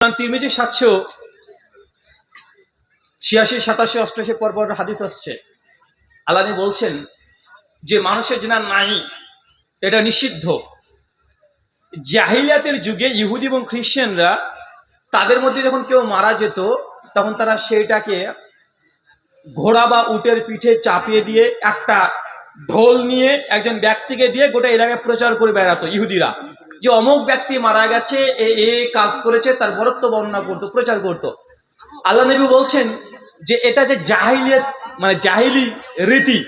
তিরমিজি সাতশো ছিয়াশি, সাতাশি অষ্টাশি পর পর হাদিস আসছে। আল্লাহ বলছেন যে মানুষের জন্য নাই, এটা নিষিদ্ধ। জাহিলিয়াতের যুগে ইহুদি এবং খ্রিশ্চানরা তাদের মধ্যে যখন কেউ মারা যেত, তখন তারা সেইটাকে ঘোড়া বা উটের পিঠে চাপিয়ে দিয়ে একটা ঢোল নিয়ে একজন ব্যক্তিকে দিয়ে গোটা এলাকায় প্রচার করে বেড়াতো ইহুদিরা। যে অমুক ব্যক্তি মারা গেছে, এ এ কাজ করেছে, তার বরত্ব বর্ণনা করতো, প্রচার করতো। আল্লাহ নবী বলছেন যে এটা যে জাহিলিয়ত মানে জাহিলি রীতি।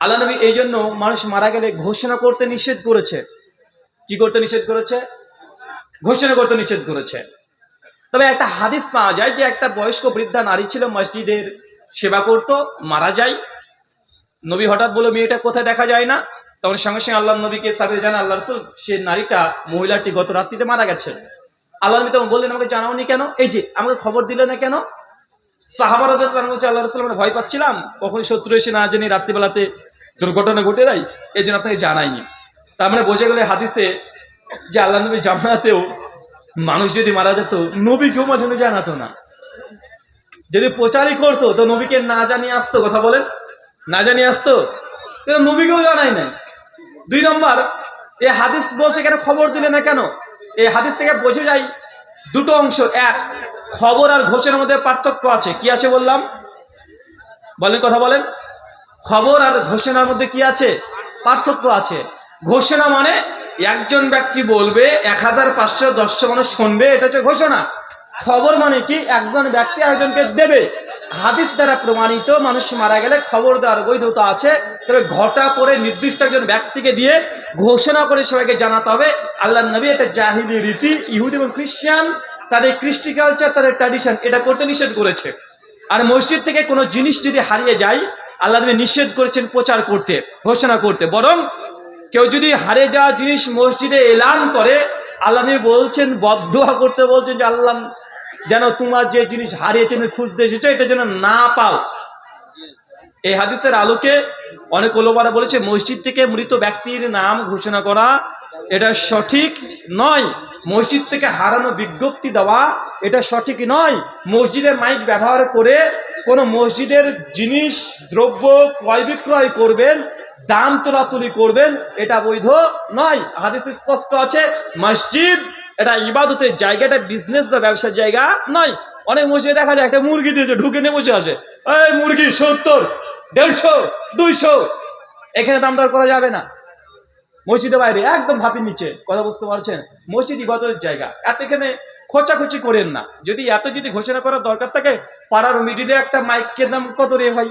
আল্লাহ নবী এই জন্য মানুষ মারা গেলে ঘোষণা করতে নিষেধ করেছে। কি করতে নিষেধ করেছে? ঘোষণা করতে নিষেধ করেছে। তবে একটা হাদিস পাওয়া যায় যে একটা বয়স্ক বৃদ্ধা নারী ছিল, মসজিদের সেবা করত, মারা যায়। নবী হঠাৎ বলে মেয়েটা কোথায় দেখা যায় না? তখন সঙ্গে সঙ্গে আল্লাহ নবীকে সাবির জানা আল্লাহ রসুল, সে নারীটা, মহিলাটি গত রাত্রিতে মারা গেছে। আল্লাহ নবী তখন বললেন, আমাকে জানাওনি কেন? এই যে, আমাকে খবর দিলে না কেন? সাহাবারদের তার মধ্যে আল্লাহ রসুল আমরা ভয় পাচ্ছিলাম। কখন শত্রু এসে না জানি রাত্রিবেলাতে দুর্ঘটনা ঘটে যায় এই জন্য আপনাকে জানাইনি। তার মানে বোঝা গেলে হাদিসে যে আল্লাহ নবী জামানাতেও মানুষ যদি মারা যেত, নবীকেও মাঝে মাঝে জানাতো না। যদি প্রচারই করতো, তো নবীকে না জানিয়ে আসতো, কথা বলেন? না জানিয়ে আসতো? নবীকেও জানাই নাই। দুই নম্বর, এই হাদিস বলছে কেন খবর দিলে না কেন? এই হাদিস থেকে বোঝা যায় দুটো অংশ। এক, খবর আর ঘোষণার মধ্যে পার্থক্য আছে। কি আছে বললাম? বলেন, কথা বলেন। খবর আর ঘোষণার মধ্যে কি আছে? পার্থক্য আছে। ঘোষণা মানে একজন ব্যক্তি বলবে, এক হাজার পাঁচশো দশশো মানুষ শুনবে, এটা হচ্ছে ঘোষণা। খবর মানে কি? একজন ব্যক্তি একজনকে দেবে। হাদিস দ্বারা প্রমাণিত, মানুষ মারা গেলে খবর দেওয়ার বৈধতা আছে। তবে ঘটা করে নির্দিষ্ট একজন ব্যক্তিকে দিয়ে ঘোষণা করে সবাইকে জানাতে হবে, আল্লাহ নবী এটা জাহিলি রীতি, ইহুদি এবং খ্রিস্টান, তাদের কৃষ্টি কালচার তাদের ট্র্যাডিশন এটা করতে নিষেধ করেছে। আর মসজিদ থেকে কোনো জিনিস যদি হারিয়ে যায়, আল্লাহ নবী নিষেধ করেছেন প্রচার করতে, ঘোষণা করতে। বরং কেউ যদি হারে যাওয়া জিনিস মসজিদে এলান করে, আল্লাহ নবী বলছেন, বদুয়া করতে বলছেন যে, আল্লাহ যেন তোমার যে জিনিস হারিয়েছে তুমি খুঁজতে এসেছ, এটা যেন না পাও। এই হাদিসের আলোকে অনেক ওলোবারা বলেছে, মসজিদ থেকে মৃত ব্যক্তির নাম ঘোষণা করা এটা সঠিক নয়। মসজিদ থেকে হারানো বিজ্ঞপ্তি দেওয়া এটা সঠিক নয়। মসজিদের মাইক ব্যবহার করে কোনো মসজিদের জিনিস, দ্রব্য ক্রয় বিক্রয় করবেন, দাম তোলাতুলি করবেন, এটা বৈধ নয়। হাদিস স্পষ্ট আছে, মসজিদ এটা ইবাদতের জায়গা এটা বিজনেস বা ব্যবসার জায়গা নয়। অনেক মসজিদে দেখা যায় একটা মুরগি দিয়েছে, ঢুকে নিয়ে বসে আছে। এই মুরগি, সত্তর, দেড়শো, দুইশো। এখানে দাম দর করা যাবে না। মসজিদের বাইরে, একদম ভাপির নিচে। কথা বুঝতে পারছেন? মসজিদ ইবাদতের জায়গা। এত এখানে খোঁচাখুচি করেন না। যদি এত যদি ঘোষণা করার দরকার থাকে, পাড়ার মিডিলে একটা মাইকের দাম কত রে ভাই?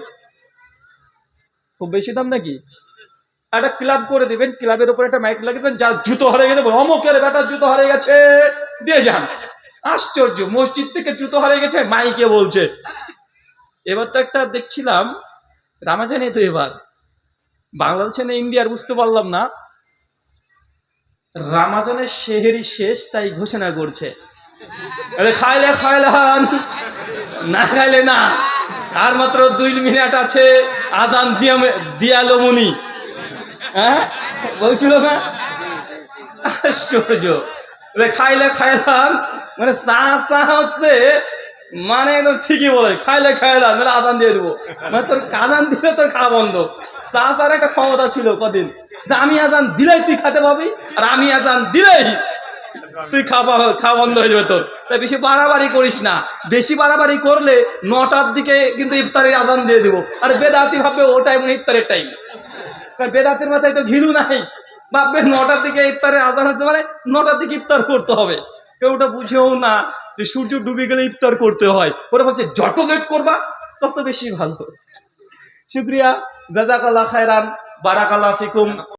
খুব বেশি দাম নাকি? একটা ক্লাব করে দিবেন, ক্লাবের উপর একটা মাইক লাগিয়ে দেবেন, যার জুতো হারিয়ে গেছে অমুকের বেটার জুতো হারিয়ে গেছে, দিয়ে যান। আশ্চর্য, মসজিদ থেকে জুতো হারিয়ে গেছে, মাইকে বলছে। এবার তো একটা দেখছিলাম, রামাজানে তো এবার। বাংলাদেশে না ইন্ডিয়ার বুঝতে পারলাম না। রামাজানের শেহেরি শেষ, তাই ঘোষণা করছে। আরে খাইলে খাইলাম, না খাইলে না। আর মাত্র দুই মিনিট আছে, আদান দিয়ালো মুনি। হ্যাঁ? বলছিল না? আশ্চর্য। খাইলে খাইলাম। মানে হচ্ছে। মানে একদম ঠিকই বলে, খাইলে খাইলাম আদান দিয়ে দেবো। মানে তোর দিলে তোর বন্ধ। চা, চার একটা ক্ষমতা ছিল কদিন। যে আমি আজান দিলেই তুই খেতে পাবি, আর আমি আজান দিলেই তুই খাওয়া খাওয়া বন্ধ হয়ে যাবে তোর। তাই বেশি বাড়াবাড়ি করিস না। বেশি বাড়াবাড়ি করলে নটার দিকে কিন্তু ইফতারের আজান দিয়ে দিব। আর, বেদাতি ভাববে, ওটাই মানে ইফতারের টাইম বেদাতের মাথায় তো ঘিলু নাই। ভাববে নটার দিকে ইফতারের আজান হচ্ছে মানে নটার দিকে ইফতার করতে হবে। কেউ ওটা বুঝেও না যে সূর্য ডুবে গেলে ইফতার করতে হয়। ওরা বলছে, যত লেট করবা, তত বেশি ভালো। শুক্রিয়া। জাজাকাল্লা খায়রান বারাকাল্লা ফিকুম।